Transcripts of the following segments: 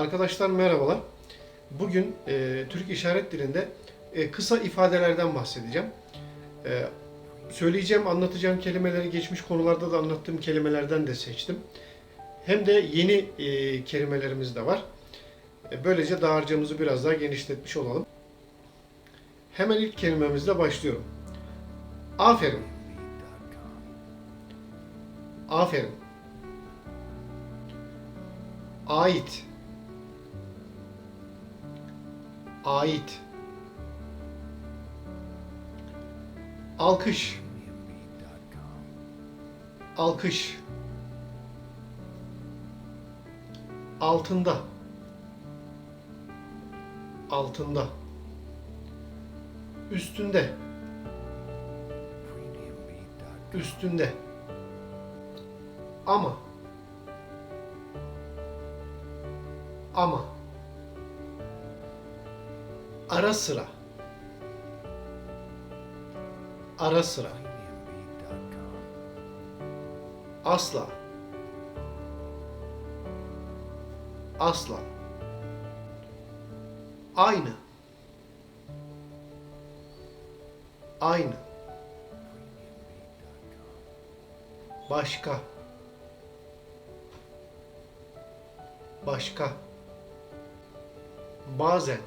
Arkadaşlar merhabalar. Bugün e, Türk İşaret Dili'nde e, kısa ifadelerden bahsedeceğim. E, söyleyeceğim, anlatacağım kelimeleri geçmiş konularda da anlattığım kelimelerden de seçtim. Hem de yeni e, kelimelerimiz de var. E, böylece dağarcığımızı biraz daha genişletmiş olalım. Hemen ilk kelimemizle başlıyorum. Aferin. Aferin. Ait. Ait. Alkış. Alkış. Altında. Altında. Üstünde. Üstünde. Ama. Ama. Ara sıra. Ara sıra. Asla. Asla. Aynı. Aynı. Başka. Başka. Bazen.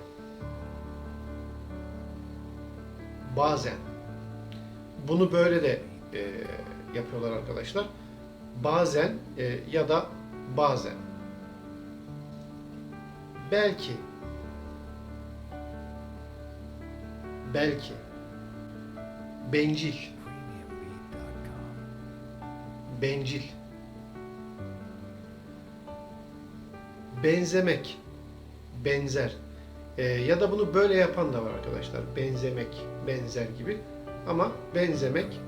Bazen. Bunu böyle de e, yapıyorlar arkadaşlar. Bazen e, ya da bazen. Belki. Belki. Bencil. Bencil. Benzemek. Benzer. Ee, ya da bunu böyle yapan da var arkadaşlar. Benzemek, benzer gibi. Ama benzemek,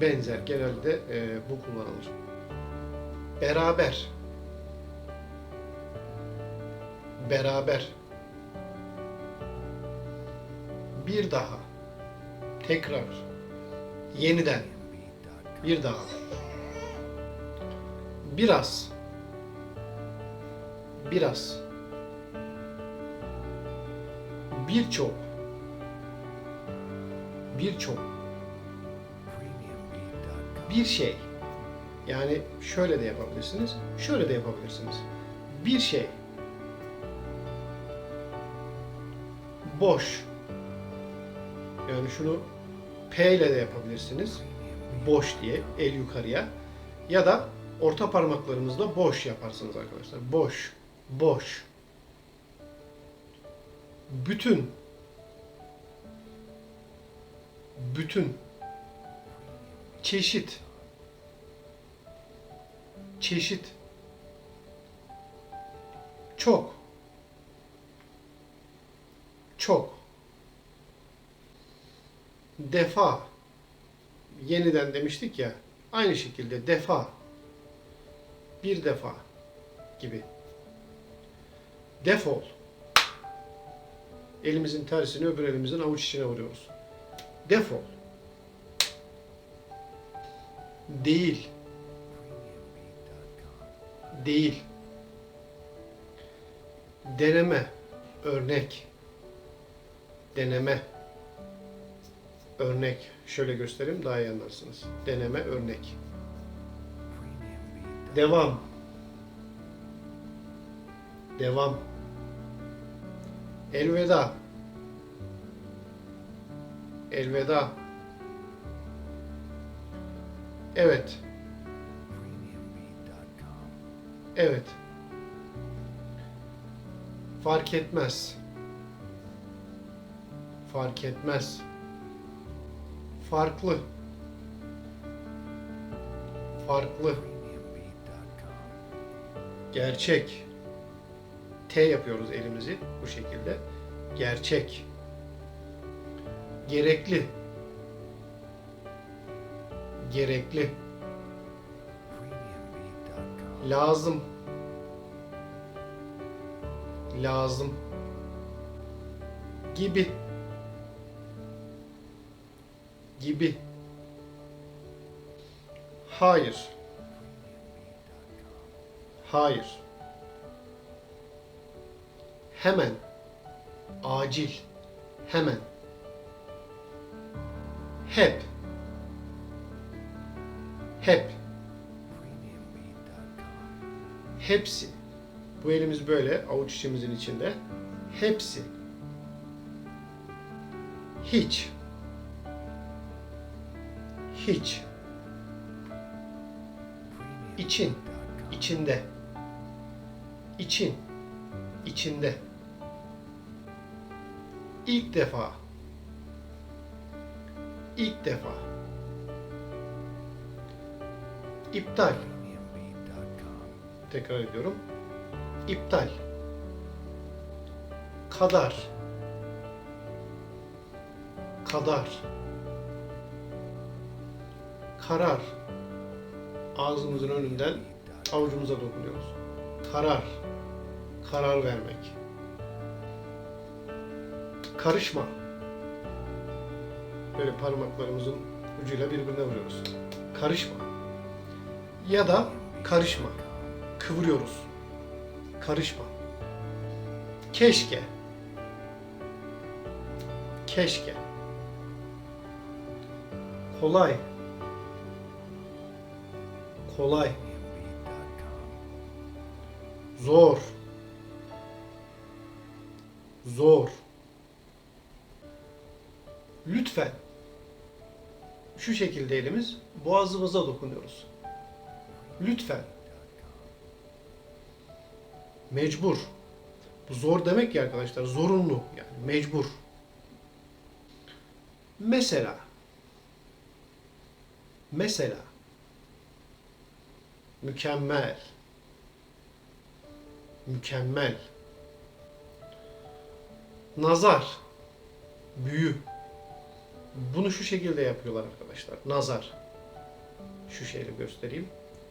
benzer. Genelde e, bu kullanılır. Beraber. Beraber. Bir daha. Tekrar. Yeniden. Bir daha. Biraz. Biraz. Birçok. Birçok. Bir şey. Yani şöyle de yapabilirsiniz. Şöyle de yapabilirsiniz. Bir şey. Boş. Yani şunu P ile de yapabilirsiniz. Boş diye el yukarıya. Ya da orta parmaklarımızla boş yaparsınız arkadaşlar. Boş. Boş. Bütün. Bütün. Çeşit. Çeşit. Çok. Çok. Defa. Yeniden demiştik ya. Aynı şekilde defa. Bir defa gibi. Defol. Elimizin tersini öbür elimizin avuç içine vuruyoruz. Defol. Değil. Değil. Deneme. Örnek. Deneme. Örnek. Şöyle göstereyim daha iyi anlarsınız. Deneme örnek. Devam. Devam. Elveda. Elveda. Evet. Evet. Fark etmez. Fark etmez. Farklı. Farklı. Gerçek. T yapıyoruz elimizi bu şekilde. Gerçek. Gerekli. Gerekli. Lazım. Lazım. Gibi. Gibi. Hayır. Hayır. Hemen. Acil. Hemen. Hep. Hep. Hepsi. Bu elimiz böyle avuç içimizin içinde. Hepsi. Hiç. Hiç. İçin. içinde. İçin. içinde. İlk defa. İlk defa. İptal. Tekrar ediyorum. İptal. Kadar. Kadar. Karar. Ağzımızın önünden avucumuza dokunuyoruz. Karar. Karar vermek. Karışma. Böyle parmaklarımızın ucuyla birbirine vuruyoruz. Karışma. Ya da karışma. Kıvırıyoruz. Karışma. Keşke. Keşke. Kolay. Kolay. Zor. Zor. Lütfen. Şu şekilde elimiz boğazımıza dokunuyoruz. Lütfen. Mecbur. Bu zor demek ya arkadaşlar. Zorunlu yani mecbur. Mesela. Mesela. Mükemmel. Mükemmel. Nazar. Büyü. Bunu şu şekilde yapıyorlar arkadaşlar. Nazar. Şu şeyle göstereyim.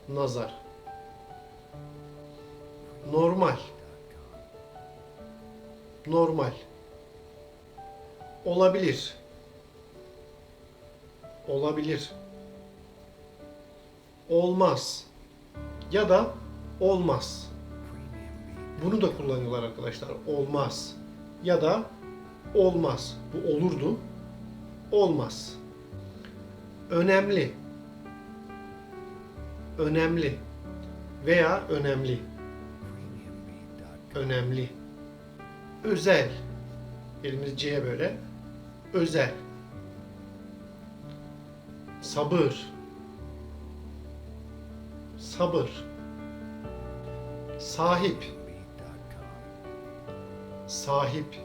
Nazar. Normal. Normal. Olabilir. Olabilir. Olmaz. Ya da olmaz. Bunu da kullanıyorlar arkadaşlar. Olmaz. Ya da olmaz. Bu olurdu. Olmaz. Önemli. Önemli. Veya önemli. Önemli. Özel. Elimiz C'ye böyle. Özel. Sabır. Sabır. Sahip. Sahip.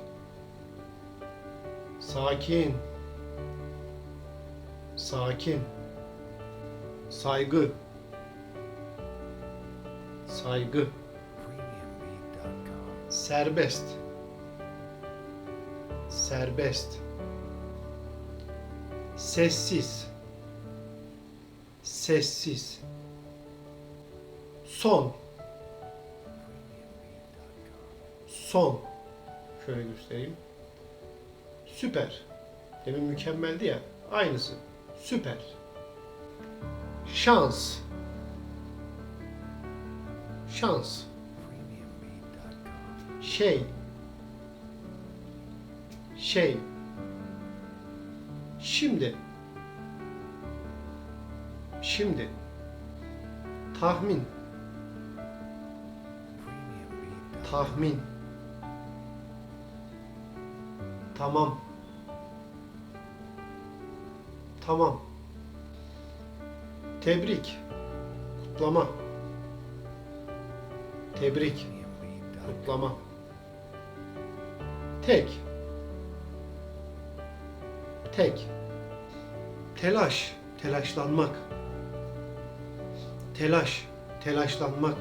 Sakin. Sakin. Saygı. Saygı. Serbest. Serbest. Sessiz. Sessiz. Son. Son. Şöyle göstereyim. Süper. Demin mükemmeldi ya. Aynısı. Süper. Şans. Şans. Şey. Şey. Şimdi. Şimdi. Tahmin. Tahmin. Tamam. Tamam. Tebrik. Kutlama. Tebrik. Kutlama. Tek. Tek. Telaş. Telaşlanmak. Telaş. Telaşlanmak.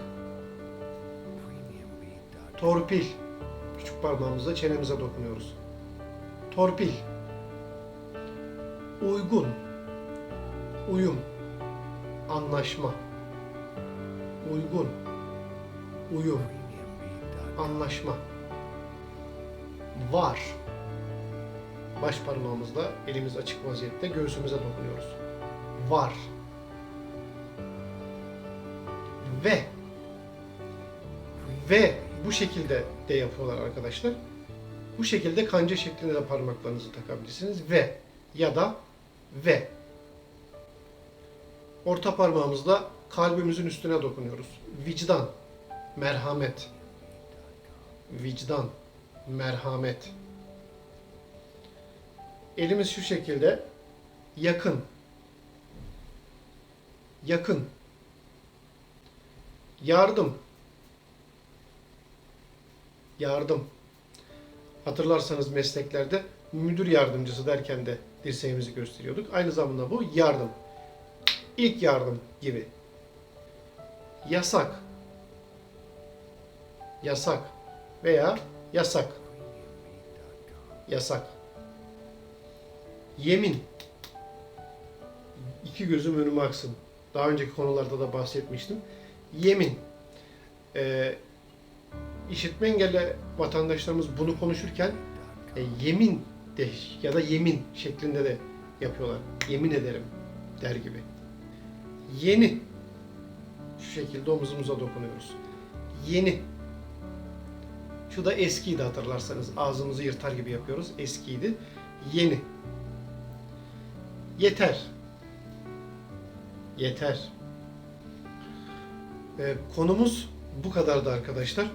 Torpil. Küçük parmağımızla çenemize dokunuyoruz. Torpil. Uygun. Uyum. Anlaşma. Uygun. Uyum. Anlaşma. Var. Baş parmağımızla elimiz açık vaziyette göğsümüze dokunuyoruz. Var. Ve ve bu şekilde de yapıyorlar arkadaşlar. Bu şekilde kanca şeklinde de parmaklarınızı takabilirsiniz. Ve ya da ve. Orta parmağımızla kalbimizin üstüne dokunuyoruz. Vicdan, merhamet. Vicdan, merhamet. Elimiz şu şekilde yakın. Yakın. Yardım. Yardım. Hatırlarsanız mesleklerde müdür yardımcısı derken de dirseğimizi gösteriyorduk. Aynı zamanda bu yardım. İlk yardım gibi. Yasak. Yasak veya yasak. Yasak. Yemin. İki gözüm önüme aksın. Daha önceki konularda da bahsetmiştim. Yemin. Ee, işitme engelli vatandaşlarımız bunu konuşurken e, yemin de ya da yemin şeklinde de yapıyorlar. Yemin ederim der gibi. Yeni. Şu şekilde omuzumuza dokunuyoruz. Yeni. Şu da eskiydi hatırlarsanız. Ağzımızı yırtar gibi yapıyoruz. Eskiydi. Yeni. Yeter. Yeter. Ee, konumuz bu kadardı arkadaşlar.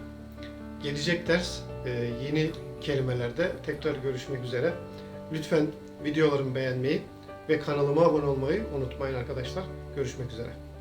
Gelecek ders e, yeni kelimelerde tekrar görüşmek üzere. Lütfen videolarımı beğenmeyi ve kanalıma abone olmayı unutmayın arkadaşlar. Görüşmek üzere.